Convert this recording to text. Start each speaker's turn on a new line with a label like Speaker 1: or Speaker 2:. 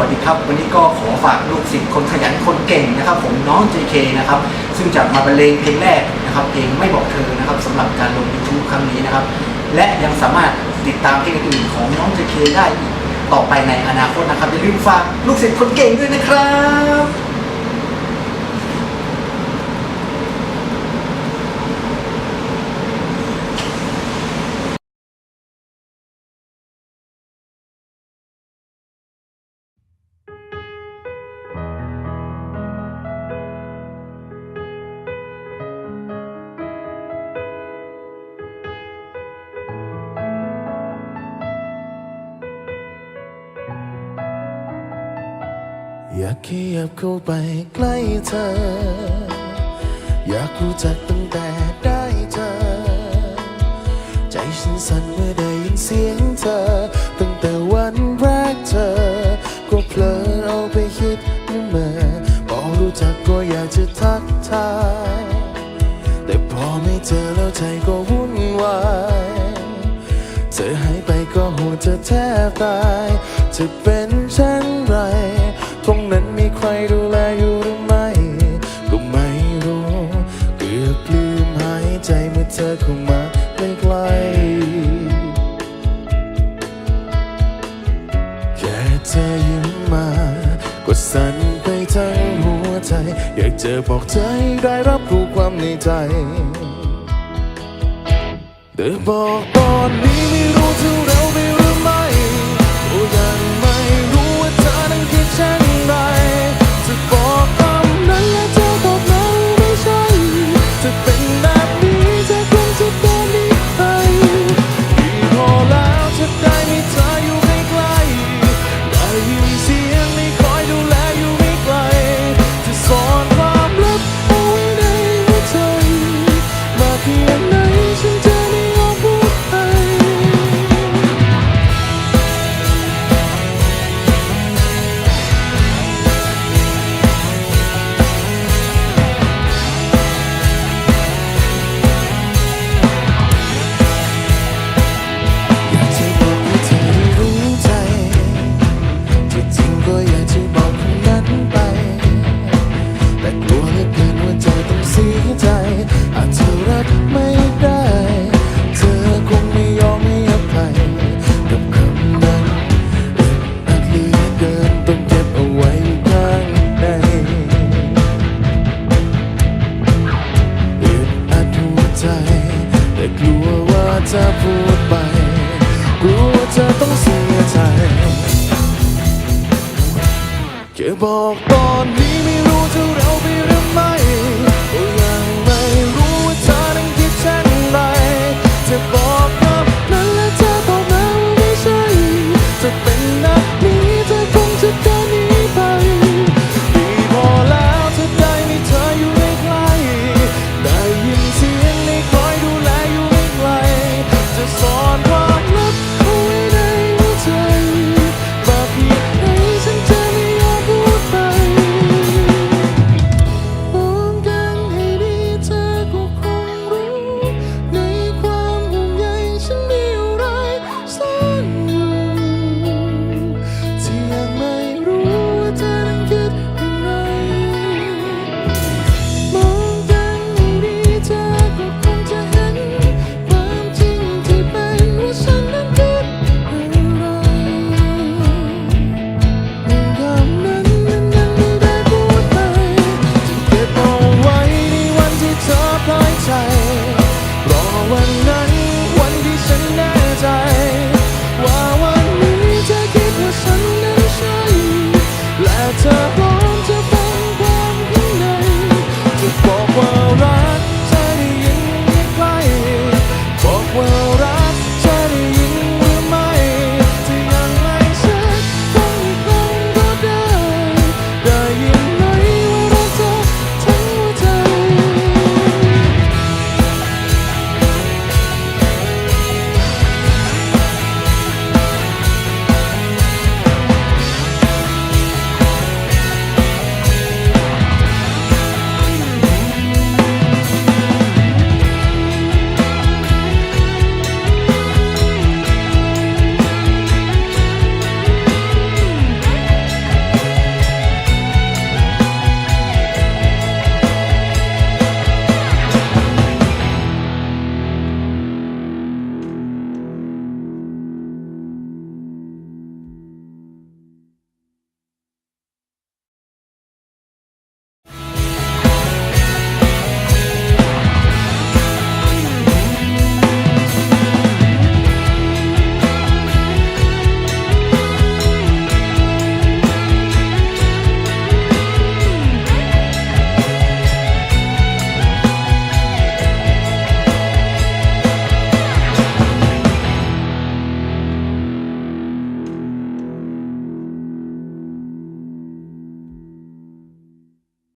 Speaker 1: วัสดีครับ วันนี้ก็ขอฝากลูกศิษย์คนขยันคนเก่งนะครับ ผมน้อง JK นะครับซึ่งจะมาบรรเลงเพลงแรกนะครับเพลงไม่บอกเธอนะครับสำหรับการลง YouTube ครั้งนี้นะครับ และยังสามารถติดตามเพลงอื่นของน้อง JK ได้อีกต่อไปในอนาคตนะครับอย่าลืมฝากลูกศิษย์คนเก่งด้วยนะครับ
Speaker 2: อยากขยับเข้าไปใกล้เธอ อยากรู้จักตั้งแต่ได้เจอใจฉันสั่นเมื่อได้ยินเสียงเธอ ตั้งแต่วันแรกเธอ ก็เพลอเอาไปคิดนึกเมื่อพอรู้จักก็อยากจะทักทาย แต่พอไม่เจอแล้วใจก็วุ่นวายเธอหายไปก็หัวจะแทบตาย จะเป็นเช่นไร เธอเข้ามาใกล้ๆแค่เธอยิ้มมา ก็สั่นไปทั้งหัวใจ อยากเจอบอกเธอให้ได้รับรู้ความในใจแต่บอกตอนนี้ไม่รู้เท่าเราไร จะบอกตอนนี้ไม่รู้จะเร็วไปหรือไม่